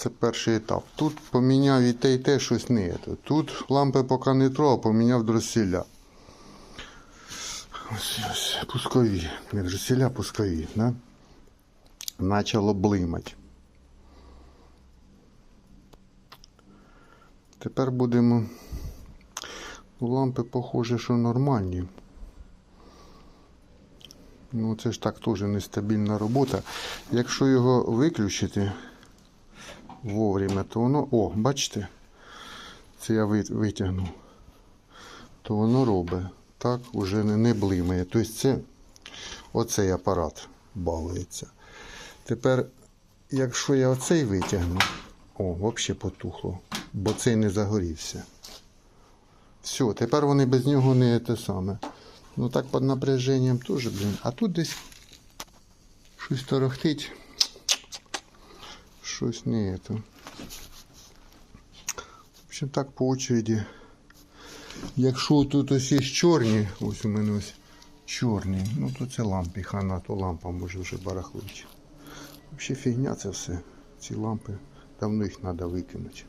Це перший етап. Тут поміняв і те, і те щось не є. Тут лампи поки не трогав, поміняв дросіля. Ось, ось, пускові. Не дросіля, пускові. Да? Начало блимати. Тепер будемо. Лампи, похоже, що нормальні. Ну, це ж так теж нестабільна робота. Якщо його виключити вовремя, то воно. О, бачите? Це я ви- витягнув. То воно робить. Так, уже не, не блимає. Тобто це оцей апарат балується. Тепер, якщо я оцей витягну, о, взагалі потухло, бо цей не загорівся. Все, тепер вони без нього не те саме. Ну так під напряженням теж, блін. А тут десь щось торохтить. Щось не это. В общем, так по очереді. Якщо тут ось є чорні, ось у мене ось чорні, ну то це лампи, хана, то лампа може вже барахлить. Взагалі фігня це все. Ці лампи, давно їх треба викинути.